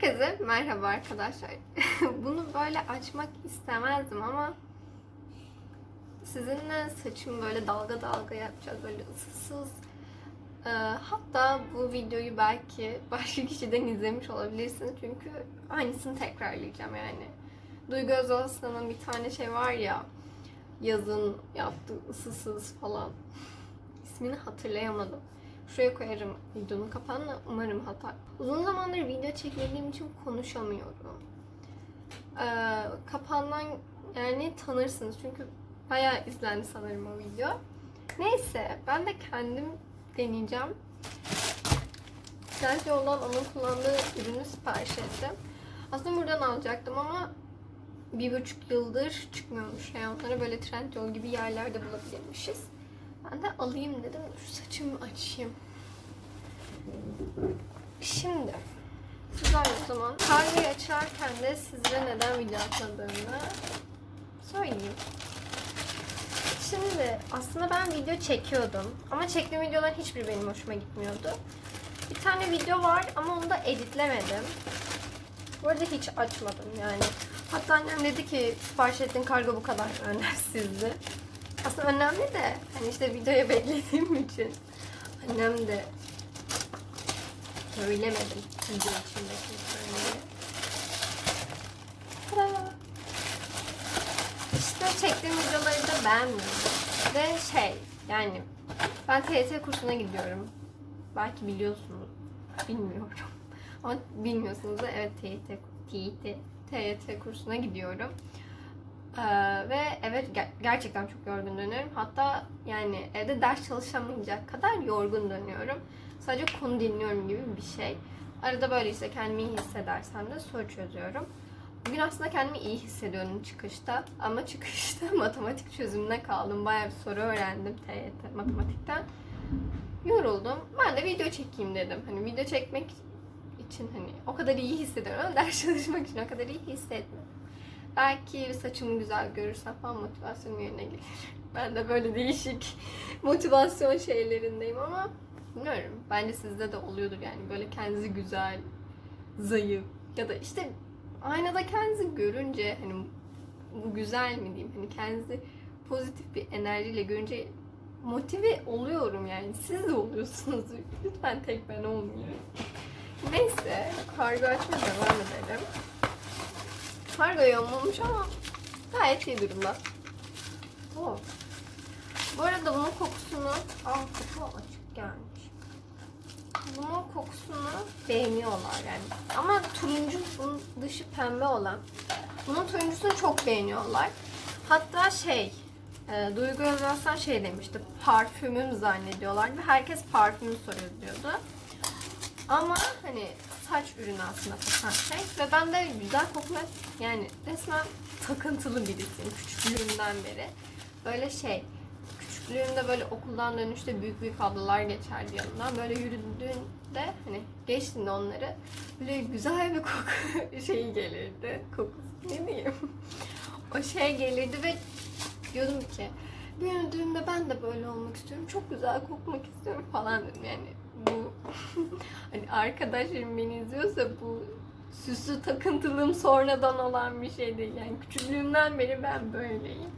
Herkese merhaba arkadaşlar. Bunu böyle açmak istemezdim ama sizinle saçımı böyle dalga dalga yapacağız. Böyle ıssız. Ee, hatta bu videoyu belki başka kişiden izlemiş olabilirsiniz. Çünkü aynısını tekrarlayacağım yani. Duygu Özaslan'ın bir tane şey var ya yazın yaptığı ısısız falan. İsmini hatırlayamadım. Şuraya koyarım videonun kapağını. Umarım hata. Uzun zamandır video çekmediğim için konuşamıyorum. Ee, kapağından yani tanırsınız çünkü bayağı izlendi sanırım o video. Neyse ben de kendim deneyeceğim. Sadece olan onun kullandığı ürünü sipariş ettim. Aslında buradan alacaktım ama bir buçuk yıldır çıkmıyormuş. Reyonlara böyle Trendyol gibi yerlerde bulabilirmişiz. Ben de alayım dedim. Şu saçımı açayım. Şimdi sizler o zaman kahveyi açarken de sizlere neden video atmadığımı söyleyeyim. Şimdi aslında ben video çekiyordum. Ama çektiğim videoların hiçbiri benim hoşuma gitmiyordu. Bir tane video var ama onu da editlemedim. Bu arada hiç açmadım yani. Hatta annem dedi ki sipariş ettiğin kargo bu kadar önemsizdi. Aslında önemli de hani işte videoya beklediğim için annem de söylemedim video içindeki söylemeyi. İşte çektiğim videoları da beğenmiyorum. Ve şey yani ben TYT kursuna gidiyorum. Belki biliyorsunuz. Bilmiyorum. Ama bilmiyorsunuz da evet TYT, TYT, TYT kursuna gidiyorum. Ee, ve evet ger- gerçekten çok yorgun dönüyorum. Hatta yani evde ders çalışamayacak kadar yorgun dönüyorum. Sadece konu dinliyorum gibi bir şey. Arada böyle işte kendimi iyi hissedersem de soru çözüyorum. Bugün aslında kendimi iyi hissediyorum çıkışta. Ama çıkışta matematik çözümüne kaldım. Bayağı bir soru öğrendim TYT matematikten. Yoruldum. Ben de video çekeyim dedim. Hani video çekmek için hani o kadar iyi hissediyorum ama ders çalışmak için o kadar iyi hissetmiyorum. Belki saçımı güzel görürsem falan motivasyonum yerine gelir. Ben de böyle değişik motivasyon şeylerindeyim ama bilmiyorum. Bence sizde de oluyordur yani böyle kendinizi güzel, zayıf ya da işte aynada kendinizi görünce hani bu güzel mi diyeyim hani kendinizi pozitif bir enerjiyle görünce motive oluyorum yani. Siz de oluyorsunuz. Lütfen tek ben olmayayım. Neyse kargo açmaya devam edelim. Kargo yoğunmuş ama gayet iyi durumda. Oh. Bu arada bunun kokusunu... Aa kapı açık gelmiş. Bunun kokusunu beğeniyorlar yani. Ama turuncu bunun dışı pembe olan. Bunun turuncusunu çok beğeniyorlar. Hatta şey, e, Duygu Özaslan şey demişti. Parfümüm zannediyorlar ve herkes parfümü soruyor diyordu. Ama hani saç ürünü aslında kokan şey. Ve ben de güzel kokma yani resmen takıntılı birisiyim küçüklüğümden beri. Böyle şey küçüklüğümde böyle okuldan dönüşte büyük büyük ablalar geçerdi yanından. Böyle yürüdüğünde hani geçtiğinde onları böyle güzel bir koku şeyi gelirdi. Kokusu ne diyeyim. o şey gelirdi ve diyordum ki büyüdüğümde ben de böyle olmak istiyorum. Çok güzel kokmak istiyorum falan dedim yani bu hani arkadaşlarım beni izliyorsa bu süslü takıntılığım sonradan olan bir şey değil. Yani küçüklüğümden beri ben böyleyim.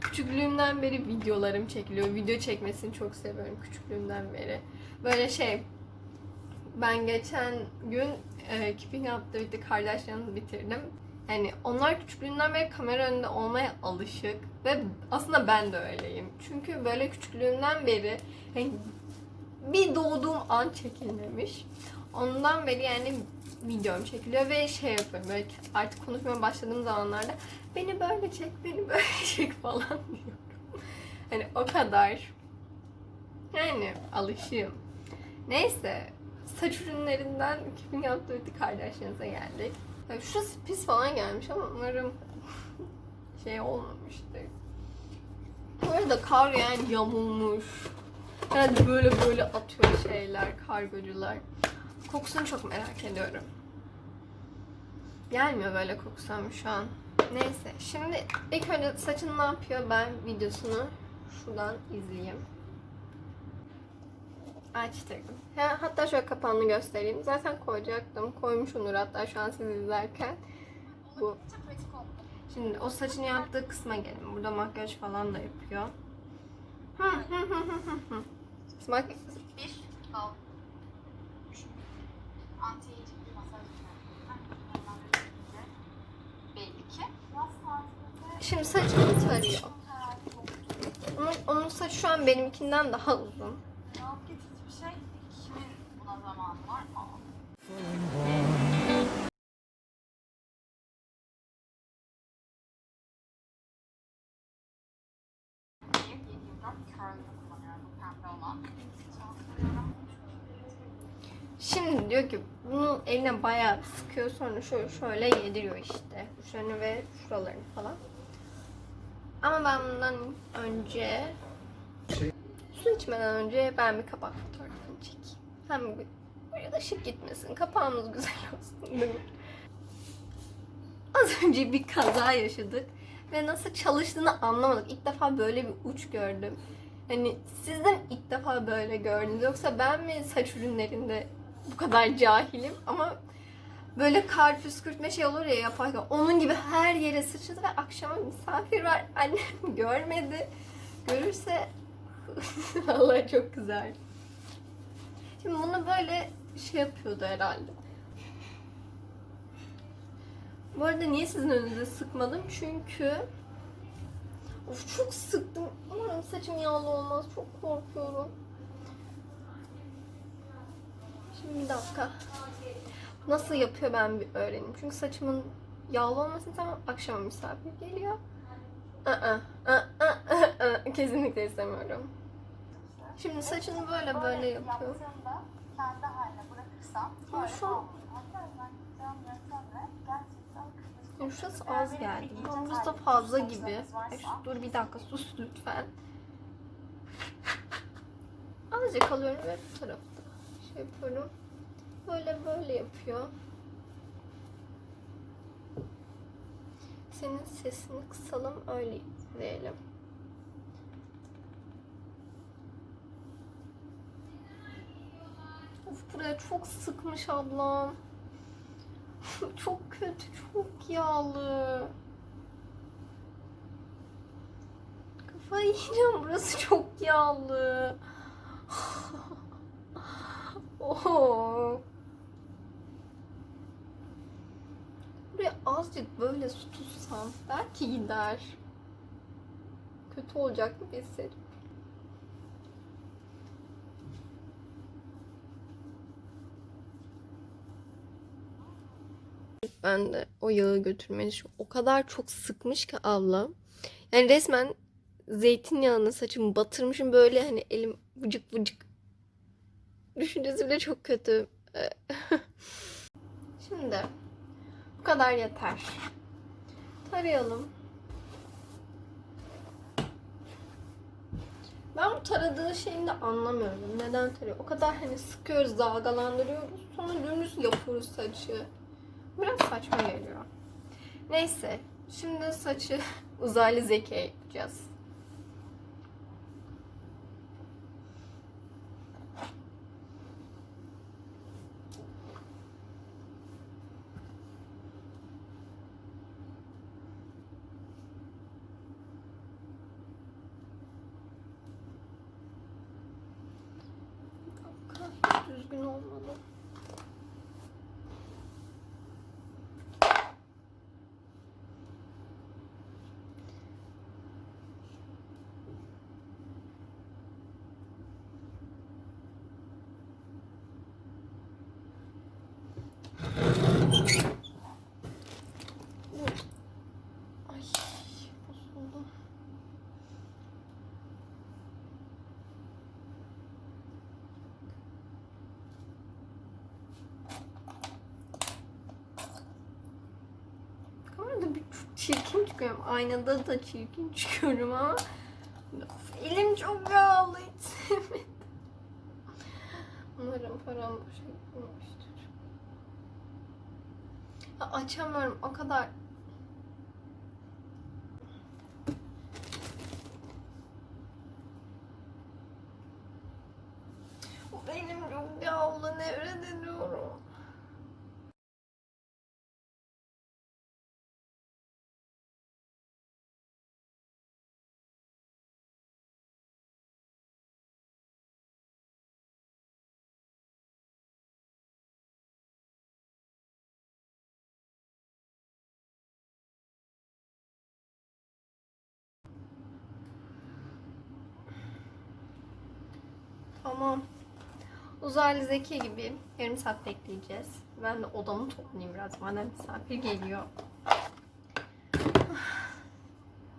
Küçüklüğümden beri videolarım çekiliyor. Video çekmesini çok seviyorum küçüklüğümden beri. Böyle şey ben geçen gün e, Keeping Up with the Kardashians'ı bitirdim. Yani onlar küçüklüğünden beri kamera önünde olmaya alışık ve aslında ben de öyleyim. Çünkü böyle küçüklüğümden beri hani bir doğduğum an çekilmemiş. Ondan beri yani videom çekiliyor ve şey yapıyorum böyle artık konuşmaya başladığım zamanlarda beni böyle çek, beni böyle çek falan diyorum. Hani o kadar yani alışığım. Neyse saç ürünlerinden kimin yaptığı bir Kardashians'a geldik. Yani şurası pis falan gelmiş ama umarım şey olmamıştır. Bu arada kar yani yamulmuş. Yani böyle böyle atıyor şeyler, kargocular. Kokusunu çok merak ediyorum. Gelmiyor böyle kokusu ama şu an. Neyse. Şimdi ilk önce saçını ne yapıyor ben videosunu şuradan izleyeyim. açtırdım. Ha, hatta şöyle kapağını göstereyim. Zaten koyacaktım. Koymuşumdur hatta şu an siz izlerken. Bu. Şimdi o saçını yaptığı kısma gelin. Burada makyaj falan da yapıyor. Hı, hı, hı, hı, hı, hı. Mak- Bir, al. Anti-aging bir masaj Belli ki. Yaz tatilinde Şimdi saçını tarıyor. Onun, onun saçı şu an benimkinden daha uzun. rahat geçici bir şey. Kimin buna zamanı var? Aa. Bir, yedi, yirmi dört curl'ı kullanıyorum bu pembe olan. Çalıştırıyorum. Şimdi diyor ki bunu eline bayağı sıkıyor sonra şöyle şöyle yediriyor işte. Uçlarını ve şuralarını falan. Ama ben bundan önce su içmeden önce ben bir kapak fotoğrafını çekeyim. Hem böyle da şık gitmesin. Kapağımız güzel olsun değil mi? Az önce bir kaza yaşadık ve nasıl çalıştığını anlamadık. İlk defa böyle bir uç gördüm. Hani sizden ilk defa böyle gördünüz yoksa ben mi saç ürünlerinde bu kadar cahilim ama böyle kar püskürtme şey olur ya yaparken onun gibi her yere sıçradı ve akşama misafir var annem görmedi. Görürse vallahi çok güzel şimdi bunu böyle şey yapıyordu herhalde. Bu arada niye sizin önünüze sıkmadım? Çünkü of çok sıktım. Umarım saçım yağlı olmaz çok korkuyorum Şimdi bir dakika. Nasıl yapıyor ben bir öğreneyim. Çünkü saçımın yağlı olmasını istemem. Akşama misafir geliyor. Aa, aa, aa, aa, aa. Kesinlikle istemiyorum. Şimdi saçını böyle böyle yapıyor. Ama şu an- şurası az geldi. burası da fazla gibi. Ay, şu- dur bir dakika sus lütfen. Azıcık alıyorum ve bu tarafta şey yapıyorum. Böyle böyle yapıyor. Senin sesini kısalım öyle izleyelim. Of buraya çok sıkmış ablam. çok kötü, çok yağlı. Kafayı yiyeceğim burası çok yağlı. oh. Buraya azıcık böyle su tutsam belki gider. Kötü olacak mı bilsem. Ben de o yağı götürmeni o kadar çok sıkmış ki ablam. Yani resmen zeytinyağını saçımı batırmışım böyle hani elim vıcık vıcık. Düşüncesi bile çok kötü. Şimdi bu kadar yeter. Tarayalım. Ben bu taradığı şeyini de anlamıyorum. Neden tarıyor? O kadar hani sıkıyoruz, dalgalandırıyoruz. Sonra dümdüz yapıyoruz saçı. Biraz saçma geliyor. Neyse. Şimdi saçı uzaylı zeka yapacağız. Bir dakika, Düzgün olmadı. Ay bozuldu. Kamerada bir çok çirkin çıkıyorum. Aynada da çirkin çıkıyorum ama Of, elim çok yağlı hiç sevmedim. Umarım param boşa gitmemiştir. Açamıyorum o kadar Of, Tamam. Uzaylı Zeki gibi yarım saat bekleyeceğiz. Ben de odamı toplayayım biraz. Madem misafir geliyor.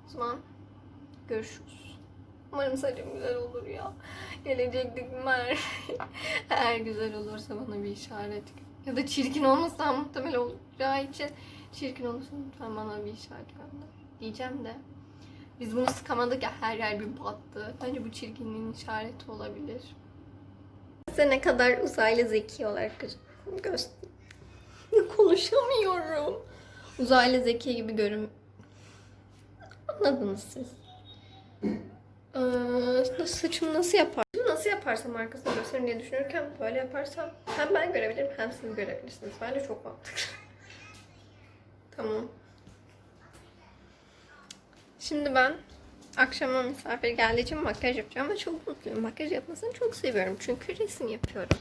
O zaman görüşürüz. Umarım saçım güzel olur ya. Gelecek mer. Eğer güzel olursa bana bir işaret. Ya da çirkin olmasa muhtemel olacağı için çirkin olursa lütfen bana bir işaret gönder. Diyeceğim de. Biz bunu sıkamadık ya her yer bir battı. Bence bu çirkinliğin işareti olabilir. Size ne kadar uzaylı zeki olarak gö- göster... Konuşamıyorum. Uzaylı zeki gibi görün... Anladınız siz. Ee, saçımı nasıl yapar? Nasıl yaparsam arkasını gösteririm diye düşünürken böyle yaparsam hem ben görebilirim hem siz görebilirsiniz. Bence çok mantıklı. tamam. Şimdi ben akşama misafir geldiği için makyaj yapacağım ve çok mutluyum. Makyaj yapmasını çok seviyorum çünkü resim yapıyorum.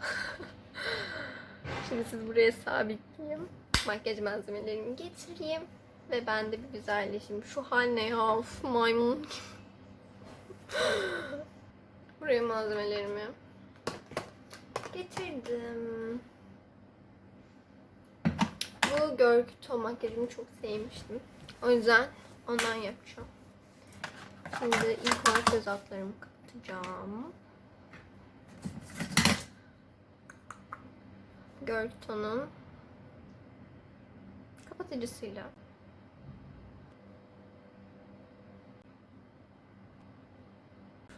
Şimdi siz buraya sabitleyeyim. Makyaj malzemelerimi getireyim. Ve ben de bir güzelleşeyim. Şu hal ne ya? Of, maymun. Buraya malzemelerimi getirdim. Bu görgü ton makyajımı çok sevmiştim. O yüzden ondan yapacağım. Şimdi ilk olarak göz altlarımı kapatacağım. Görgü tonun kapatıcısıyla.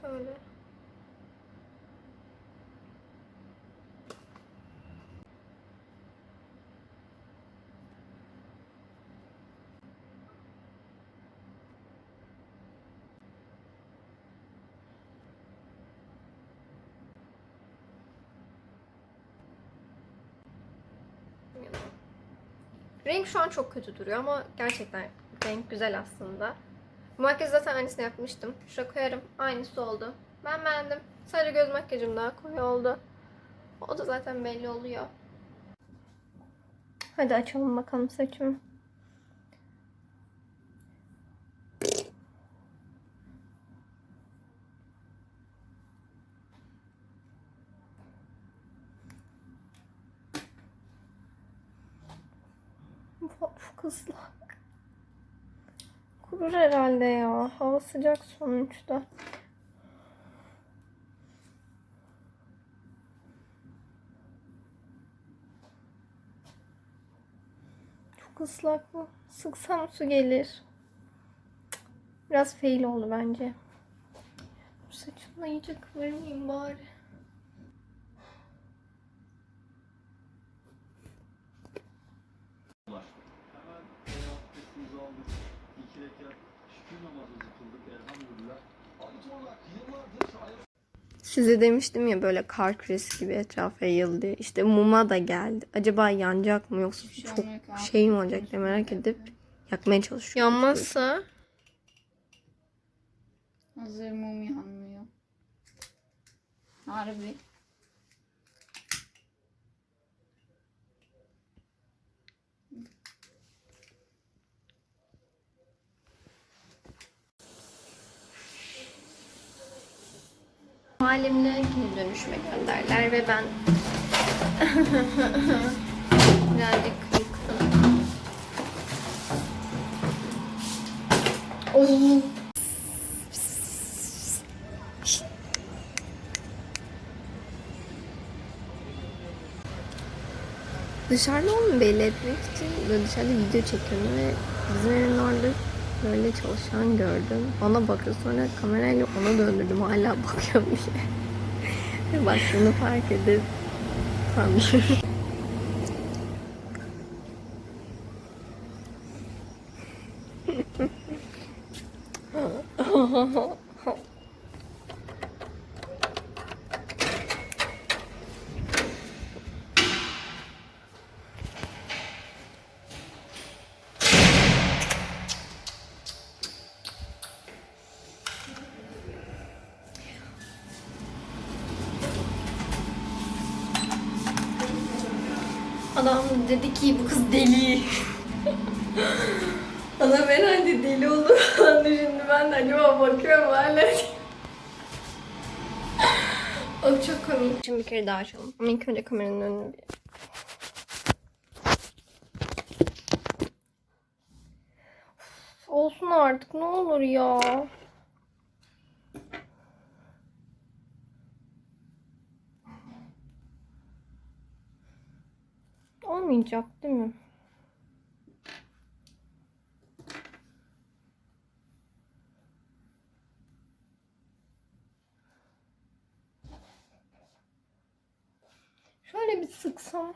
Şöyle. Renk şu an çok kötü duruyor ama gerçekten renk güzel aslında. Bu makyajı zaten aynısını yapmıştım. Şuraya koyarım. Aynısı oldu. Ben beğendim. Sadece göz makyajım daha koyu oldu. O da zaten belli oluyor. Hadi açalım bakalım saçımı. Çok ıslak. Kurur herhalde ya. Hava sıcak sonuçta. Çok ıslak bu. Sıksam su gelir. Biraz fail oldu bence. Bu saçımla iyice kıvırmayayım bari. Size demiştim ya böyle kar küresi gibi etrafa yayıldı. İşte muma da geldi. Acaba yanacak mı yoksa şey çok şey mi olacak diye merak edip yakmaya çalışıyorum. Yanmazsa Hazır mum yanmıyor. Harbi. Halimle geri dönüşüme gönderler ve ben birazcık yıktım. Dışarıda onu belli etmek için dışarıda video çekiyorum ve bizim evin orada böyle çalışan gördüm. Ona bakıyor sonra kamerayla ona döndürdüm hala bakıyorum diye. Ve baktığını fark edip sandım. Adam dedi ki bu kız deli. Adam herhalde deli olur falan düşündü. Ben de acaba bakıyorum hala. Oh çok komik. Şimdi bir kere daha açalım. Ama ilk önce kameranın önünü bir... Of, Olsun artık ne olur ya. Olmayacak değil mi? Şöyle bir sıksam.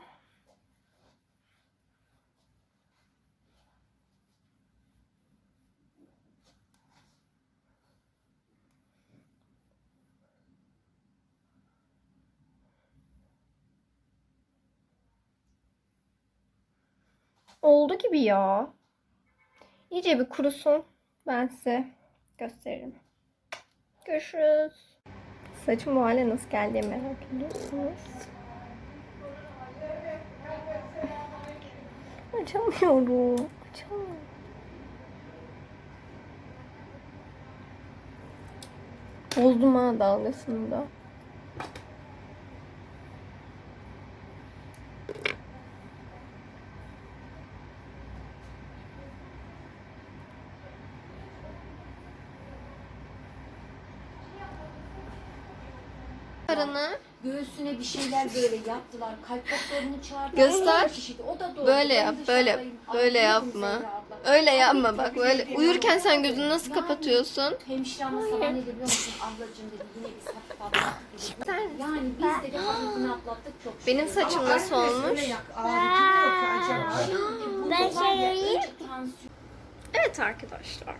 Oldu gibi ya. İyice bir kurusun. Ben size gösteririm. Görüşürüz. Saçım bu hale nasıl geldi merak ediyorsunuz. Açamıyorum. Açamıyorum. Bozdum ha dalgasını da. Paranı Göğsüne bir şeyler böyle yaptılar. Kalp doktorunu çağırdılar. Göster. O da doğru. Böyle yap, böyle- böyle yapma. Öyle yapma bak böyle uyurken sen gözünü nasıl kapatıyorsun? Hemşire hanım sabah ne dedi biliyor musun? Ablacığım dedi yine biz hafif atlattık dedi. Yani biz dedi hafifini atlattık çok şükür. benim saçım nasıl olmuş? Ben şey Evet arkadaşlar.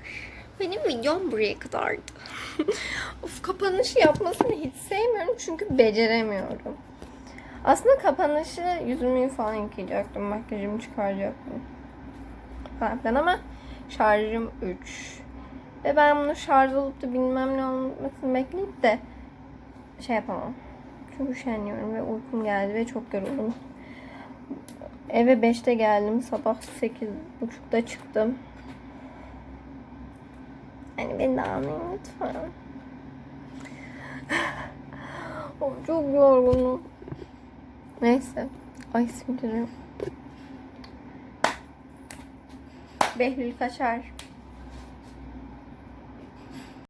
Benim videom buraya kadardı. of kapanışı yapmasını hiç sevmiyorum çünkü beceremiyorum. Aslında kapanışı yüzümü falan yıkayacaktım. Makyajımı çıkaracaktım. Falan ama şarjım 3. Ve ben bunu şarj olup da bilmem ne olmasını bekleyip de şey yapamam. Çünkü üşeniyorum ve uykum geldi ve çok yoruldum. Eve 5'te geldim. Sabah 8.30'da çıktım. Hani beni de anlayın lütfen. Of, çok yorgunum. Neyse. Ay sinirlerim. Behlül kaçar.